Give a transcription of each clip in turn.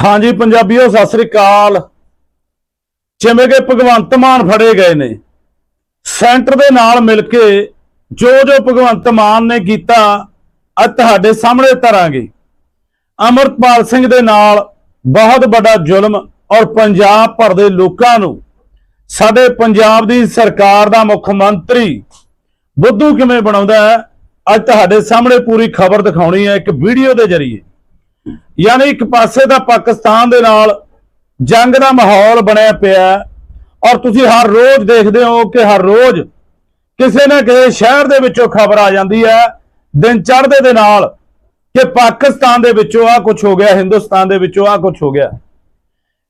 ਹਾਂਜੀ ਪੰਜਾਬੀਓ, ਸਤਿ ਸ੍ਰੀ ਅਕਾਲ। ਜਿਵੇਂ ਕਿ ਭਗਵੰਤ ਮਾਨ ਫੜੇ ਗਏ ਨੇ, ਸੈਂਟਰ ਦੇ ਨਾਲ ਮਿਲ ਕੇ ਜੋ ਜੋ ਭਗਵੰਤ ਮਾਨ ਨੇ ਕੀਤਾ, ਅੱਜ ਤੁਹਾਡੇ ਸਾਹਮਣੇ ਧਰਾਂਗੇ ਅਮਰਪਾਲ ਸਿੰਘ ਦੇ ਨਾਲ ਬਹੁਤ ਵੱਡਾ ਜ਼ੁਲਮ ਔਰ ਪੰਜਾਬ ਭਰ ਦੇ ਲੋਕਾਂ ਨੂੰ, ਸਾਡੇ ਪੰਜਾਬ ਦੀ ਸਰਕਾਰ ਦਾ ਮੁੱਖ ਮੰਤਰੀ ਬੁੱਧੂ ਕਿਵੇਂ ਬਣਾਉਂਦਾ ਹੈ, ਅੱਜ ਤੁਹਾਡੇ ਸਾਹਮਣੇ ਪੂਰੀ ਖਬਰ ਦਿਖਾਉਣੀ ਹੈ ਇੱਕ ਵੀਡੀਓ ਦੇ ਜ਼ਰੀਏ। ਯਾਨੀ ਇੱਕ ਪਾਸੇ ਤਾਂ ਪਾਕਿਸਤਾਨ ਦੇ ਨਾਲ ਜੰਗ ਦਾ ਮਾਹੌਲ ਬਣਿਆ ਪਿਆ ਔਰ ਤੁਸੀਂ ਹਰ ਰੋਜ਼ ਦੇਖਦੇ ਹੋ ਕਿ ਹਰ ਰੋਜ਼ ਕਿਸੇ ਨਾ ਕਿਸੇ ਸ਼ਹਿਰ ਦੇ ਵਿੱਚੋਂ ਖਬਰ ਆ ਜਾਂਦੀ ਹੈ, ਦਿਨ ਚੜ੍ਹਦੇ ਦੇ ਨਾਲ ਕਿ ਪਾਕਿਸਤਾਨ ਦੇ ਵਿੱਚੋਂ ਆ ਕੁਝ ਹੋ ਗਿਆ, ਹਿੰਦੁਸਤਾਨ ਦੇ ਵਿੱਚੋਂ ਆ ਕੁਝ ਹੋ ਗਿਆ।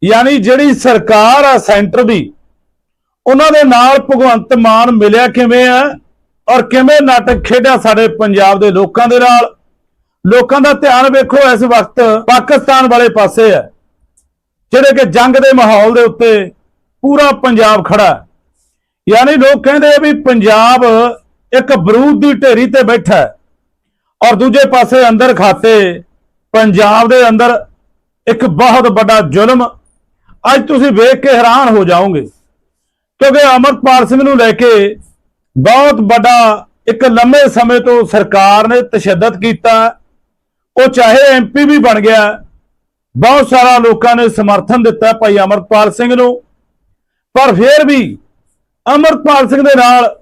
ਯਾਨੀ ਜਿਹੜੀ ਸਰਕਾਰ ਆ ਸੈਂਟਰ ਦੀ, ਉਹਨਾਂ ਦੇ ਨਾਲ ਭਗਵੰਤ ਮਾਨ ਮਿਲਿਆ ਕਿਵੇਂ ਆ ਔਰ ਕਿਵੇਂ ਨਾਟਕ ਖੇਡਿਆ ਸਾਡੇ ਪੰਜਾਬ ਦੇ ਲੋਕਾਂ ਦੇ ਨਾਲ? ਲੋਕਾਂ ਦਾ ਧਿਆਨ ਵੇਖੋ ਇਸ ਵਕਤ ਪਾਕਿਸਤਾਨ ਵਾਲੇ ਪਾਸੇ ਹੈ, ਜਿਹੜੇ ਕਿ ਜੰਗ ਦੇ ਮਾਹੌਲ ਦੇ ਉੱਤੇ ਪੂਰਾ ਪੰਜਾਬ ਖੜਾ ਹੈ। ਯਾਨੀ ਲੋਕ ਕਹਿੰਦੇ ਵੀ ਪੰਜਾਬ ਇੱਕ ਬਰੂਦ ਦੀ ਢੇਰੀ ਤੇ ਬੈਠਾ ਹੈ ਔਰ ਦੂਜੇ ਪਾਸੇ ਅੰਦਰ ਖਾਤੇ, ਪੰਜਾਬ ਦੇ ਅੰਦਰ ਇੱਕ ਬਹੁਤ ਵੱਡਾ ਜ਼ੁਲਮ ਅੱਜ ਤੁਸੀਂ ਵੇਖ ਕੇ ਹੈਰਾਨ ਹੋ ਜਾਓਗੇ, ਕਿਉਂਕਿ ਅਮਰਪਾਲ ਸਿੰਘ ਨੂੰ ਲੈ ਕੇ ਬਹੁਤ ਵੱਡਾ ਇੱਕ ਲੰਮੇ ਸਮੇਂ ਤੋਂ ਸਰਕਾਰ ਨੇ ਤਸ਼ੱਦਦ ਕੀਤਾ ਉਹ ਚਾਹੇ ਐਮਪੀ ਵੀ ਬਣ ਗਿਆ, ਬਹੁਤ ਸਾਰਾ ਲੋਕਾਂ ਨੇ ਸਮਰਥਨ ਦਿੱਤਾ ਭਾਈ ਅਮਰਪਾਲ ਸਿੰਘ ਨੂੰ। ਪਰ ਫਿਰ ਵੀ ਅਮਰਪਾਲ ਸਿੰਘ ਦੇ ਨਾਲ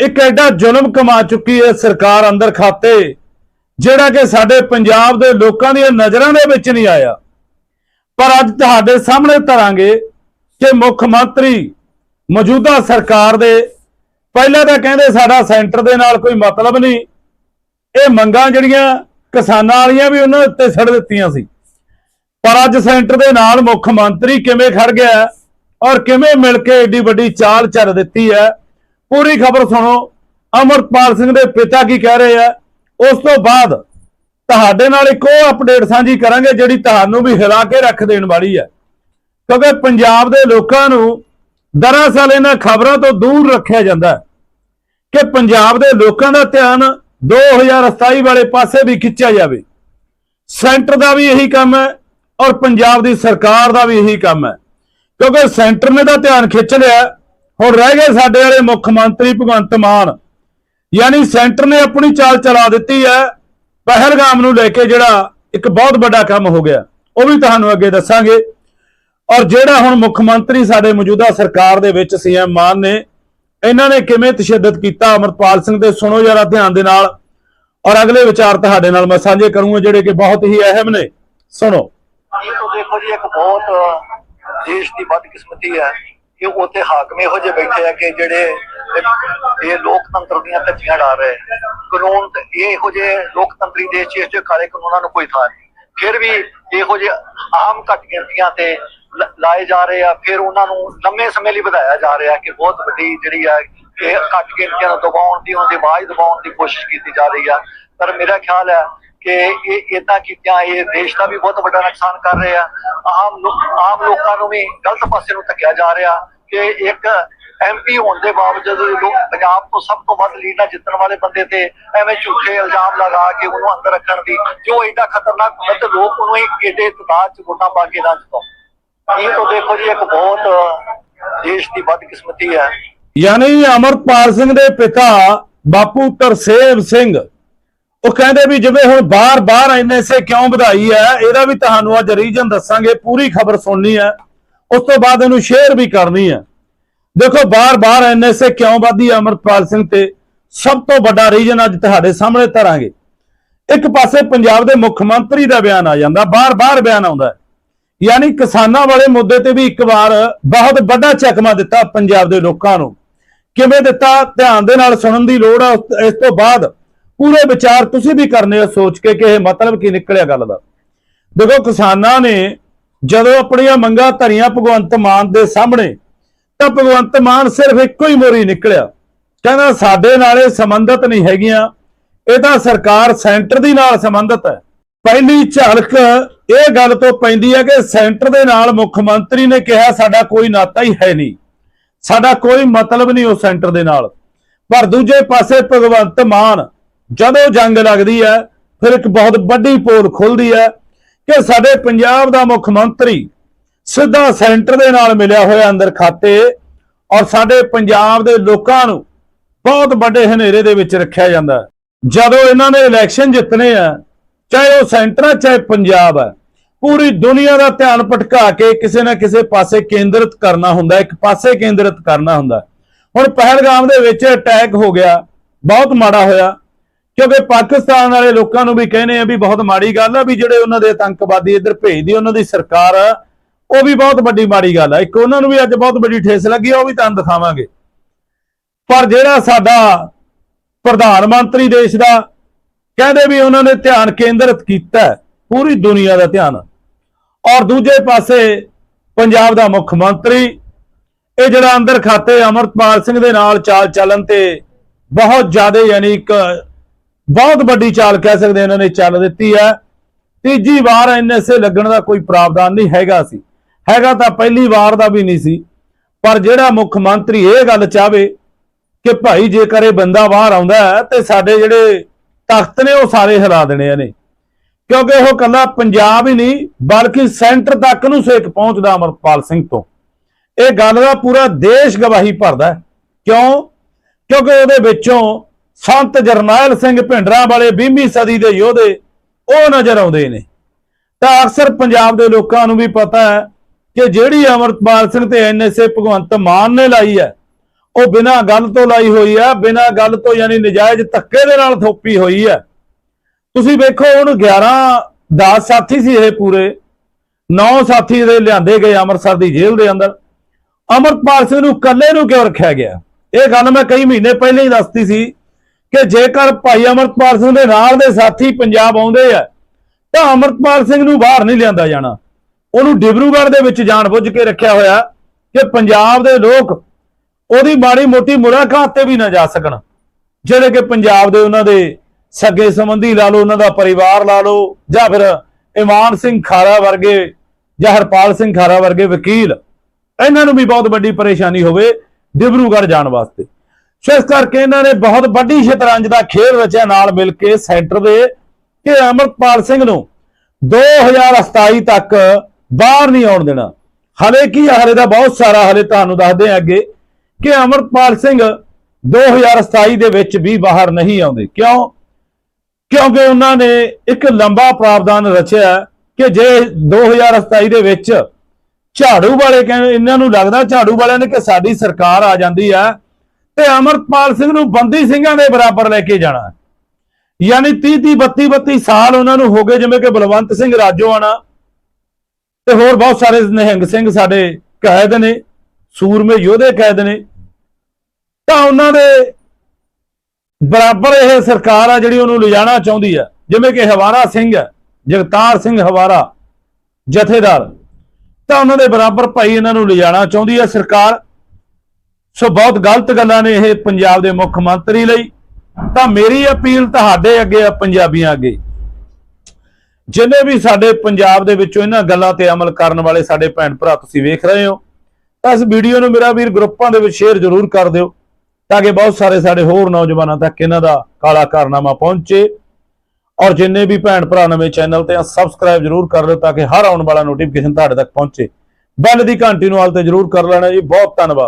ਇੱਕ ਐਡਾ ਜ਼ੁਲਮ ਕਮਾ ਚੁੱਕੀ ਹੈ ਸਰਕਾਰ ਅੰਦਰ ਖਾਤੇ, ਜਿਹੜਾ ਕਿ ਸਾਡੇ ਪੰਜਾਬ ਦੇ ਲੋਕਾਂ ਦੀਆਂ ਨਜ਼ਰਾਂ ਦੇ ਵਿੱਚ ਨਹੀਂ ਆਇਆ। ਪਰ ਅੱਜ ਤੁਹਾਡੇ ਸਾਹਮਣੇ ਧਰਾਂਗੇ ਕਿ ਮੁੱਖ ਮੰਤਰੀ ਮੌਜੂਦਾ ਸਰਕਾਰ ਦੇ, ਪਹਿਲਾਂ ਤਾਂ ਕਹਿੰਦੇ ਸਾਡਾ ਸੈਂਟਰ ਦੇ ਨਾਲ ਕੋਈ ਮਤਲਬ ਨਹੀਂ। ਇਹ ਮੰਗਾਂ ਜਿਹੜੀਆਂ ਕਿਸਾਨਾਂ ਵਾਲੀਆਂ ਵੀ ਉਹਨਾਂ ਉੱਤੇ ਛੱਡ ਦਿੱਤੀਆਂ ਸੀ। ਪਰ ਅੱਜ ਸੈਂਟਰ ਦੇ ਨਾਲ ਮੁੱਖ ਮੰਤਰੀ ਕਿਵੇਂ ਖੜ ਗਿਆ ਔਰ ਕਿਵੇਂ ਮਿਲ ਕੇ ਏਡੀ ਵੱਡੀ ਚਾਲ ਚੱਲ ਦਿੱਤੀ ਹੈ, ਪੂਰੀ ਖਬਰ ਸੁਣੋ। ਅਮਰਪਾਲ ਸਿੰਘ ਦੇ ਪਿਤਾ ਕੀ ਕਹਿ ਰਹੇ ਆ ਉਸ ਤੋਂ ਬਾਅਦ ਤੁਹਾਡੇ ਨਾਲ ਇੱਕ ਉਹ ਅਪਡੇਟ ਸਾਂਝੀ ਕਰਾਂਗੇ, ਜਿਹੜੀ ਤੁਹਾਨੂੰ ਵੀ ਹਿਲਾ ਕੇ ਰੱਖ ਦੇਣ ਵਾਲੀ ਹੈ। ਕਿਉਂਕਿ ਪੰਜਾਬ ਦੇ ਲੋਕਾਂ ਨੂੰ ਦਰਅਸਲ ਇਹਨਾਂ ਖਬਰਾਂ ਤੋਂ ਦੂਰ ਰੱਖਿਆ ਜਾਂਦਾ ਕਿ ਪੰਜਾਬ ਦੇ ਲੋਕਾਂ ਦਾ ਧਿਆਨ 2027 ਵਾਲੇ ਪਾਸੇ ਵੀ ਖਿੱਚਿਆ ਜਾਵੇ। ਸੈਂਟਰ ਦਾ ਵੀ ਇਹੀ ਕੰਮ ਹੈ ਔਰ ਪੰਜਾਬ ਦੀ ਸਰਕਾਰ ਦਾ ਵੀ ਇਹੀ ਕੰਮ ਹੈ। ਕਿਉਂਕਿ ਸੈਂਟਰ ਨੇ ਤਾਂ ਧਿਆਨ ਖਿੱਚ ਲਿਆ। ਹੁਣ ਰਹਿ ਗਏ ਸਾਡੇ ਵਾਲੇ ਮੁੱਖ ਮੰਤਰੀ ਭਗਵੰਤ ਮਾਨ। ਯਾਨੀ ਸੈਂਟਰ ਨੇ ਆਪਣੀ ਚਾਲ ਚਲਾ ਦਿੱਤੀ ਹੈ। ਪਹਿਲਗਾਮ ਨੂੰ ਲੈ ਕੇ ਜਿਹੜਾ ਇੱਕ ਬਹੁਤ ਵੱਡਾ ਕੰਮ ਹੋ ਗਿਆ। ਉਹ ਵੀ ਤੁਹਾਨੂੰ ਅੱਗੇ ਦੱਸਾਂਗੇ। ਔਰ ਜਿਹੜਾ ਹੁਣ ਮੁੱਖ ਮੰਤਰੀ ਸਾਡੇ ਮੌਜੂਦਾ ਸਰਕਾਰ ਦੇ ਵਿੱਚ ਸੀਐਮ ਮਾਨ ਨੇ ਇਹਨਾਂ ਨੇ ਕਿਵੇਂ ਤਸ਼ੱਦਦ ਕੀਤਾ? ਅਮਰਪਾਲ ਸਿੰਘ ਦੇ ਸੁਣੋ ਜਰਾ ਧਿਆਨ ਦੇ ਨਾਲ। ਔਰ ਅਗਲੇ ਵਿਚਾਰ ਤੁਹਾਡੇ ਨਾਲ ਮੈਂ ਸਾਂਝੇ ਕਰੂੰਗਾ, ਜਿਹੜੇ ਕਿ ਬਹੁਤ ਹੀ ਅਹਿਮ ਨੇ। ਸੁਣੋ। ਇਹ ਤਾਂ ਦੇਖੋ ਜੀ, ਇੱਕ ਬਹੁਤ ਦੇਸ਼ ਦੀ ਬਦਕਿਸਮਤੀ ਹੈ ਕਿ ਉੱਥੇ ਹਾਕਮ ਇਹੋ ਜਿਹੇ ਬੈਠੇ ਆ ਕਿ ਜਿਹੜੇ ਇਹ- ਲੋਕਤੰਤਰ ਦੀਆਂ ਧੱਜੀਆਂ ਡਾ ਰਹੇ ਕਾਨੂੰਨ ਇਹ ਇਹੋ ਜਿਹੇ ਲੋਕਤੰਤਰੀ ਦੇਸ਼ 'ਚ ਇਹੋ ਜਿਹੇ ਕਾਲੇ ਕਾਨੂੰਨਾਂ ਨੂੰ ਕੋਈ ਥਾਂ ਨਹੀਂ। ਫਿਰ ਵੀ ਇਹੋ ਜਿਹੇ ਆਮ ਘੱਟ ਗਿਣਤੀਆਂ ਤੇ ਲਾਏ ਜਾ ਰਹੇ ਆ, ਫਿਰ ਉਹਨਾਂ ਨੂੰ ਲੰਮੇ ਸਮੇਂ ਲਈ ਵਧਾਇਆ ਜਾ ਰਿਹਾ ਕਿ ਬਹੁਤ ਵੱਡੀ ਜਿਹੜੀ ਆ, ਇਹ ਘੱਟ ਗਿਣਤੀਆਂ ਨੂੰ ਦਬਾਉਣ ਦੀ, ਉਹਦੀ ਆਵਾਜ਼ ਦਬਾਉਣ ਦੀ ਕੋਸ਼ਿਸ਼ ਕੀਤੀ ਜਾ ਰਹੀ ਆ। ਪਰ ਮੇਰਾ ਖਿਆਲ ਹੈ ਕਿ ਇਹ ਇਦਾਂ ਕੀਤਿਆਂ, ਇਹ ਦੇਸ਼ ਦਾ ਵੀ ਬਹੁਤ ਵੱਡਾ ਨੁਕਸਾਨ ਕਰ ਰਹੇ। ਆ ਆਮ ਆਮ ਲੋਕਾਂ ਨੂੰ ਵੀ ਗਲਤ ਪਾਸੇ ਨੂੰ ਧੱਕਿਆ ਜਾ ਰਿਹਾ ਕਿ ਇੱਕ ਐਮਪੀ ਹੋਣ ਦੇ ਬਾਵਜੂਦ ਲੋਕ ਪੰਜਾਬ ਤੋਂ ਸਭ ਤੋਂ ਵੱਧ ਲੀਡਰ ਜਿੱਤਣ ਵਾਲੇ ਬੰਦੇ ਤੇ ਐਵੇਂ ਝੂਠੇ ਇਲਜ਼ਾਮ ਲਗਾ ਕੇ ਉਹਨੂੰ ਅੰਦਰ ਰੱਖਣ ਦੀ, ਜੋ ਐਡਾ ਖਤਰਨਾਕ ਹੁੰਦਾ ਤੇ ਲੋਕ ਉਹਨੂੰ ਹੀ ਏਡੇ ਤਦਾਦ ਚ ਵੋਟਾਂ ਪਾ ਕੇ ਨਾ ਜਿਤਾਉ ਇਹ ਤਾਂ ਦੇਖੋ ਜੀ, ਇੱਕ ਬਹੁਤ ਦੇਸ਼ ਦੀ ਬਦਕਿਸਮਤੀ ਹੈ। ਯਾਨੀ ਅਮਰਪਾਲ ਸਿੰਘ ਦੇ ਪਿਤਾ ਬਾਪੂ ਤਰਸੇਮ ਸਿੰਘ, ਉਹ ਕਹਿੰਦੇ ਵੀ ਜਿਵੇਂ ਹੁਣ ਬਾਰ-ਬਾਰ ਐਨਐਸਏ ਕਿਉਂ ਵਧਾਈ ਹੈ, ਇਹਦਾ ਵੀ ਤੁਹਾਨੂੰ ਅੱਜ ਰੀਜਨ ਦੱਸਾਂਗੇ, ਪੂਰੀ ਖਬਰ ਸੁਣਨੀ ਹੈ, ਉਸ ਤੋਂ ਬਾਅਦ ਇਹਨੂੰ ਸ਼ੇਅਰ ਵੀ ਕਰਨੀ ਹੈ। ਦੇਖੋ, ਬਾਰ-ਬਾਰ ਐਨਐਸਏ ਕਿਉਂ ਵਧੀ ਹੈ ਅਮਰਪਾਲ ਸਿੰਘ ਤੇ, ਸਭ ਤੋਂ ਵੱਡਾ ਰੀਜਨ ਅੱਜ ਤੁਹਾਡੇ ਸਾਹਮਣੇ ਧਰਾਂਗੇ। ਇੱਕ ਪਾਸੇ ਪੰਜਾਬ ਦੇ ਮੁੱਖ ਮੰਤਰੀ ਦਾ ਬਿਆਨ ਆ ਜਾਂਦਾ, ਬਾਰ-ਬਾਰ ਬਿਆਨ ਆਉਂਦਾ ਯਾਨੀ ਕਿਸਾਨਾਂ ਵਾਲੇ ਮੁੱਦੇ ਤੇ ਵੀ ਇੱਕ ਵਾਰ ਬਹੁਤ ਵੱਡਾ ਚੱਕਮਾ ਦਿੱਤਾ ਪੰਜਾਬ ਦੇ ਲੋਕਾਂ ਨੂੰ। ਕਿਵੇਂ ਦਿੱਤਾ? ਧਿਆਨ ਦੇ ਨਾਲ ਸੁਣਨ ਦੀ ਲੋੜ ਆ। ਉਸ- ਇਸ ਤੋਂ ਬਾਅਦ ਪੂਰੇ ਵਿਚਾਰ ਤੁਸੀਂ ਵੀ ਕਰਨੇ ਆ ਸੋਚ ਕੇ ਕਿ ਇਹ ਮਤਲਬ ਕੀ ਨਿਕਲਿਆ ਗੱਲ ਦਾ। ਦੇਖੋ, ਕਿਸਾਨਾਂ ਨੇ ਜਦੋਂ ਆਪਣੀਆਂ ਮੰਗਾਂ ਧਰੀਆਂ ਭਗਵੰਤ ਮਾਨ ਦੇ ਸਾਹਮਣੇ, ਤਾਂ ਭਗਵੰਤ ਮਾਨ ਸਿਰਫ ਇੱਕੋ ਹੀ ਮੋਰੀ ਨਿਕਲਿਆ। ਕਹਿੰਦਾ, ਸਾਡੇ ਨਾਲ ਇਹ ਸੰਬੰਧਤ ਨਹੀਂ ਹੈਗੀਆਂ। ਇਹ ਤਾਂ ਸਰਕਾਰ ਸੈਂਟਰ ਦੀ ਨਾਲ ਸੰਬੰਧਤ ਹੈ। ਪਹਿਲੀ ਝਲਕ ਇਹ ਗੱਲ ਤੋਂ ਪੈਂਦੀ ਹੈ ਕਿ ਸੈਂਟਰ ਦੇ ਨਾਲ ਮੁੱਖ ਮੰਤਰੀ ਨੇ ਕਿਹਾ, ਸਾਡਾ ਕੋਈ ਨਾਤਾ ਹੀ ਹੈ ਨਹੀਂ। ਸਾਡਾ ਕੋਈ ਮਤਲਬ ਨਹੀਂ ਉਹ ਸੈਂਟਰ ਦੇ ਨਾਲ। ਪਰ ਦੂਜੇ ਪਾਸੇ ਭਗਵੰਤ ਮਾਨ, ਜਦੋਂ ਜੰਗ ਲੱਗਦੀ ਹੈ, ਫਿਰ ਇੱਕ ਬਹੁਤ ਵੱਡੀ ਪੋਲ ਖੁੱਲਦੀ ਹੈ ਕਿ ਸਾਡੇ ਪੰਜਾਬ ਦਾ ਮੁੱਖ ਮੰਤਰੀ ਸਿੱਧਾ ਸੈਂਟਰ ਦੇ ਨਾਲ ਮਿਲਿਆ ਹੋਇਆ ਅੰਦਰ ਖਾਤੇ ਔਰ ਸਾਡੇ ਪੰਜਾਬ ਦੇ ਲੋਕਾਂ ਨੂੰ ਬਹੁਤ ਵੱਡੇ ਹਨੇਰੇ ਦੇ ਵਿੱਚ ਰੱਖਿਆ ਜਾਂਦਾ ਜਦੋਂ ਇਹਨਾਂ ਨੇ ਇਲੈਕਸ਼ਨ ਜਿੱਤਨੇ ਆ ਚਾਹੇ ਉਹ ਸੈਂਟਰ ਹੈ ਚਾਹੇ ਪੰਜਾਬ ਹੈ ਪੂਰੀ ਦੁਨੀਆ ਦਾ ਧਿਆਨ ਭਟਕਾ ਕੇ ਕਿਸੇ ਨਾ ਕਿਸੇ ਪਾਸੇ ਕੇਂਦਰਿਤ ਕਰਨਾ ਹੁੰਦਾ, ਇੱਕ ਪਾਸੇ ਕੇਂਦਰਿਤ ਕਰਨਾ ਹੁੰਦਾ। ਹੁਣ ਪਹਿਲਗਾਮ ਦੇ ਵਿੱਚ ਅਟੈਕ ਹੋ ਗਿਆ, ਬਹੁਤ ਮਾੜਾ ਹੋਇਆ, ਕਿਉਂਕਿ ਪਾਕਿਸਤਾਨ ਵਾਲੇ ਲੋਕਾਂ ਨੂੰ ਵੀ ਕਹਿੰਦੇ ਆ ਵੀ ਬਹੁਤ ਮਾੜੀ ਗੱਲ ਆ, ਵੀ ਜਿਹੜੇ ਉਹਨਾਂ ਦੇ ਆਤੰਕਵਾਦੀ ਇੱਧਰ ਭੇਜਦੀ, ਉਹਨਾਂ ਦੀ ਸਰਕਾਰ ਆ, ਉਹ ਵੀ ਬਹੁਤ ਵੱਡੀ ਮਾੜੀ ਗੱਲ ਆ। ਇੱਕ ਉਹਨਾਂ ਨੂੰ ਵੀ ਅੱਜ ਬਹੁਤ ਵੱਡੀ ਠੇਸ ਲੱਗੀ ਉਹ ਵੀ ਤੁਹਾਨੂੰ ਦਿਖਾਵਾਂਗੇ। ਪਰ ਜਿਹੜਾ ਸਾਡਾ ਪ੍ਰਧਾਨ ਮੰਤਰੀ ਦੇਸ਼ ਦਾ ਕਹਿੰਦੇ ਵੀ ਉਹਨਾਂ ਨੇ ਧਿਆਨ ਕੇਂਦਰਿਤ ਕੀਤਾ ਪੂਰੀ ਦੁਨੀਆ ਦਾ ਧਿਆਨ। ਔਰ ਦੂਜੇ ਪਾਸੇ ਪੰਜਾਬ ਦਾ ਮੁੱਖ ਮੰਤਰੀ, ਇਹ ਜਿਹੜਾ ਅੰਦਰ ਖਾਤੇ ਅਮਰਪਾਲ ਸਿੰਘ ਦੇ ਨਾਲ ਚਾਲ ਚੱਲਣ ਤੇ ਬਹੁਤ ਜ਼ਿਆਦਾ ਯਾਨੀ ਇੱਕ ਬਹੁਤ ਵੱਡੀ ਚਾਲ ਕਹਿ ਸਕਦੇ ਇਹਨਾਂ ਨੇ ਚੱਲ ਦਿੱਤੀ ਹੈ। ਤੀਜੀ ਵਾਰ ਐਨਐਸਏ ਲੱਗਣ ਦਾ ਕੋਈ ਪ੍ਰਾਵਧਾਨ ਨਹੀਂ ਹੈਗਾ ਸੀ। ਹੈਗਾ ਤਾਂ ਪਹਿਲੀ ਵਾਰ ਦਾ ਵੀ ਨਹੀਂ ਸੀ। ਪਰ ਜਿਹੜਾ ਮੁੱਖ ਮੰਤਰੀ ਇਹ ਗੱਲ ਚਾਹਵੇ ਕਿ ਭਾਈ ਜੇਕਰ ਇਹ ਬੰਦਾ ਬਾਹਰ ਆਉਂਦਾ ਹੈ ਤੇ ਸਾਡੇ ਜਿਹੜੇ ਤਖਤ ਨੇ ਉਹ ਸਾਰੇ ਹਿਲਾ ਦੇਣੇ ਨੇ। ਕਿਉਂਕਿ ਉਹ ਕੱਲਾ ਪੰਜਾਬ ਹੀ ਨਹੀਂ, ਬਲਕਿ ਸੈਂਟਰ ਤੱਕ ਨੂੰ ਸੇਕ ਪਹੁੰਚਦਾ ਅਮਰਪਾਲ ਸਿੰਘ ਤੋਂ। ਇਹ ਗੱਲ ਦਾ ਪੂਰਾ ਦੇਸ਼ ਗਵਾਹੀ ਭਰਦਾ ਕਿਉਂ? ਕਿਉਂਕਿ ਉਹਦੇ ਵਿੱਚੋਂ ਸੰਤ ਜਰਨੈਲ ਸਿੰਘ ਭਿੰਡਰਾਂ ਵਾਲੇ 20ਵੀਂ ਸਦੀ ਦੇ ਯੋਧੇ ਉਹ ਨਜ਼ਰ ਆਉਂਦੇ ਨੇ। ਤਾਂ ਅਕਸਰ ਪੰਜਾਬ ਦੇ ਲੋਕਾਂ ਨੂੰ ਵੀ ਪਤਾ ਹੈ ਕਿ ਜਿਹੜੀ ਅਮਰਪਾਲ ਸਿੰਘ ਤੇ ਐਨਐਸਏ ਭਗਵੰਤ ਮਾਨ ਨੇ ਲਾਈ ਹੈ ਉਹ ਬਿਨਾਂ ਗੱਲ ਤੋਂ ਲਾਈ ਹੋਈ ਹੈ, ਬਿਨਾਂ ਗੱਲ ਤੋਂ ਯਾਨੀ ਨਜਾਇਜ਼ ਧੱਕੇ ਦੇ ਨਾਲ ਥੋਪੀ ਹੋਈ ਹੈ। ਤੁਸੀਂ ਵੇਖੋ ਹੁਣ 11 10 ਸਾਥੀ ਸੀ ਇਹ ਪੂਰੇ 9 ਸਾਥੀ ਦੇ ਲਿਆਂਦੇ ਗਏ ਅੰਮ੍ਰਿਤਸਰ ਦੀ ਜੇਲ੍ਹ ਦੇ ਅੰਦਰ। ਅਮਰਪਾਲ ਸਿੰਘ ਨੂੰ ਇਕੱਲੇ ਨੂੰ ਕਿਉਂ ਰੱਖਿਆ ਗਿਆ? ਇਹ ਗੱਲ ਮੈਂ ਕਈ ਮਹੀਨੇ ਪਹਿਲਾਂ ਹੀ ਦੱਸਤੀ ਸੀ ਕਿ ਜੇਕਰ ਭਾਈ ਅਮਰਪਾਲ ਸਿੰਘ ਦੇ ਨਾਲ ਦੇ ਸਾਥੀ ਪੰਜਾਬ ਆਉਂਦੇ ਆ, ਤਾਂ ਅਮਰਪਾਲ ਸਿੰਘ ਨੂੰ ਬਾਹਰ ਨਹੀਂ ਲਿਆਂਦਾ ਜਾਣਾ। ਉਹਨੂੰ ਡਿਬਰੂਗੜ੍ਹ ਦੇ ਵਿੱਚ ਜਾਣ ਬੁੱਝ ਕੇ ਰੱਖਿਆ ਹੋਇਆ ਕਿ ਪੰਜਾਬ ਦੇ ਲੋਕ ਉਹਦੀ ਮਾੜੀ ਮੋਟੀ ਮੁਲਾਕਾਤ ਤੇ ਵੀ ਨਾ ਜਾ ਸਕਣ। ਜਿਹੜੇ ਕਿ ਪੰਜਾਬ ਦੇ ਉਹਨਾਂ ਦੇ ਸੱਗੇ ਸੰਬੰਧੀ ਲਾ ਲਓ ਉਹਨਾਂ ਦਾ ਪਰਿਵਾਰ ਲਾ ਲਓ ਜਾਂ ਫਿਰ ਇਮਾਨ ਸਿੰਘ ਖਾਰਾ ਵਰਗੇ ਜਾਂ ਹਰਪਾਲ ਸਿੰਘ ਖਾਰਾ ਵਰਗੇ ਵਕੀਲ ਇਹਨਾਂ ਨੂੰ ਵੀ ਬਹੁਤ ਵੱਡੀ ਪਰੇਸ਼ਾਨੀ ਹੋਵੇ ਡਿਬਰੂਗੜ੍ਹ ਜਾਣ ਵਾਸਤੇ। ਸੋ ਇਸ ਕਰਕੇ ਇਹਨਾਂ ਨੇ ਬਹੁਤ ਵੱਡੀ ਸ਼ਤਰੰਜ ਦਾ ਖੇਡ ਰਚਿਆ ਨਾਲ ਮਿਲ ਕੇ ਸੈਂਟਰ ਦੇ ਕਿ ਅਮਰਪਾਲ ਸਿੰਘ ਨੂੰ 2027 ਤੱਕ ਬਾਹਰ ਨਹੀਂ ਆਉਣ ਦੇਣਾ। ਹਲੇ ਕੀ ਆ, ਹਲੇ ਦਾ ਬਹੁਤ ਸਾਰਾ ਹਲੇ ਤੁਹਾਨੂੰ ਦੱਸਦੇ ਆ ਅੱਗੇ। ਕਿ ਅਮਰਪਾਲ ਸਿੰਘ 2027 ਦੇ ਵਿੱਚ ਵੀ ਬਾਹਰ ਨਹੀਂ ਆਉਂਦੇ। ਕਿਉਂ? ਕਿਉਂਕਿ ਉਹਨਾਂ ਨੇ ਇੱਕ ਲੰਬਾ ਪ੍ਰਾਵਧਾਨ ਰਚਿਆ ਕਿ ਜੇ 2027 ਦੇ ਵਿੱਚ ਝਾੜੂ ਵਾਲੇ ਕਹਿੰਦੇ ਇਹਨਾਂ ਨੂੰ ਲੱਗਦਾ ਝਾੜੂ ਵਾਲਿਆਂ ਨੇ ਕਿ ਸਾਡੀ ਸਰਕਾਰ ਆ ਜਾਂਦੀ ਆ ਤੇ ਅਮਰਪਾਲ ਸਿੰਘ ਨੂੰ ਬੰਦੀ ਸਿੰਘਾਂ ਦੇ ਬਰਾਬਰ ਲੈ ਕੇ ਜਾਣਾ। ਯਾਨੀ 30 30 32 32 ਸਾਲ ਉਹਨਾਂ ਨੂੰ ਹੋ ਗਏ ਜਿਵੇਂ ਕਿ ਬਲਵੰਤ ਸਿੰਘ ਰਾਜੋਆਣਾ ਤੇ ਹੋਰ ਬਹੁਤ ਸਾਰੇ ਨਿਹੰਗ ਸਿੰਘ ਸਾਡੇ ਕੈਦ ਨੇ, ਸੂਰਮੇ ਯੋਧੇ ਕੈਦ ਨੇ। ਤਾਂ ਉਹਨਾਂ ਦੇ ਬਰਾਬਰ ਇਹ ਸਰਕਾਰ ਆ ਜਿਹੜੀ ਉਹਨੂੰ ਲਿਜਾਣਾ ਚਾਹੁੰਦੀ ਆ। ਜਿਵੇਂ ਕਿ ਹਵਾਰਾ ਸਿੰਘ ਹੈ ਜਗਤਾਰ ਸਿੰਘ ਹਵਾਰਾ, ਜਥੇਦਾਰ। ਤਾਂ ਉਹਨਾਂ ਦੇ ਬਰਾਬਰ ਭਾਈ ਇਹਨਾਂ ਨੂੰ ਲਿਜਾਣਾ ਚਾਹੁੰਦੀ ਹੈ ਸਰਕਾਰ। ਸੋ ਬਹੁਤ ਗਲਤ ਗੱਲਾਂ ਨੇ ਇਹ ਪੰਜਾਬ ਦੇ ਮੁੱਖ ਮੰਤਰੀ ਲਈ। ਤਾਂ ਮੇਰੀ ਅਪੀਲ ਤੁਹਾਡੇ ਅੱਗੇ ਆ, ਪੰਜਾਬੀਆਂ ਅੱਗੇ। ਜਿੰਨੇ ਵੀ ਸਾਡੇ ਪੰਜਾਬ ਦੇ ਵਿੱਚੋਂ ਇਹਨਾਂ ਗੱਲਾਂ ਤੇ ਅਮਲ ਕਰਨ ਵਾਲੇ ਸਾਡੇ ਭੈਣ ਭਰਾ ਤੁਸੀਂ ਵੇਖ ਰਹੇ ਹੋ, ਤਾਂ ਇਸ ਵੀਡੀਓ ਨੂੰ ਮੇਰਾ ਵੀਰ ਗਰੁੱਪਾਂ ਦੇ ਵਿੱਚ ਸ਼ੇਅਰ ਜ਼ਰੂਰ ਕਰ ਦਿਓ। ਤਾਂ ਕਿ ਬਹੁਤ ਸਾਰੇ ਸਾਡੇ ਹੋਰ ਨੌਜਵਾਨਾਂ ਤੱਕ ਇਹਨਾਂ ਦਾ ਕਾਲਾ ਕਾਰਨਾਮਾ ਪਹੁੰਚੇ। ਔਰ ਜਿੰਨੇ ਵੀ ਭੈਣ ਭਰਾ ਨਵੇਂ ਚੈਨਲ ਤੇ ਆ ਸਬਸਕ੍ਰਾਈਬ ਜ਼ਰੂਰ ਕਰ ਲਿਓ ਤਾਂ ਕਿ ਹਰ ਆਉਣ ਵਾਲਾ ਨੋਟੀਫਿਕੇਸ਼ਨ ਤੁਹਾਡੇ ਤੱਕ ਪਹੁੰਚੇ। ਬੈਲ ਦੀ ਘੰਟੀ ਨੂੰ ਹਾਲ ਤੇ ਜ਼ਰੂਰ ਕਰ ਲੈਣਾ ਜੀ। ਬਹੁਤ ਧੰਨਵਾਦ।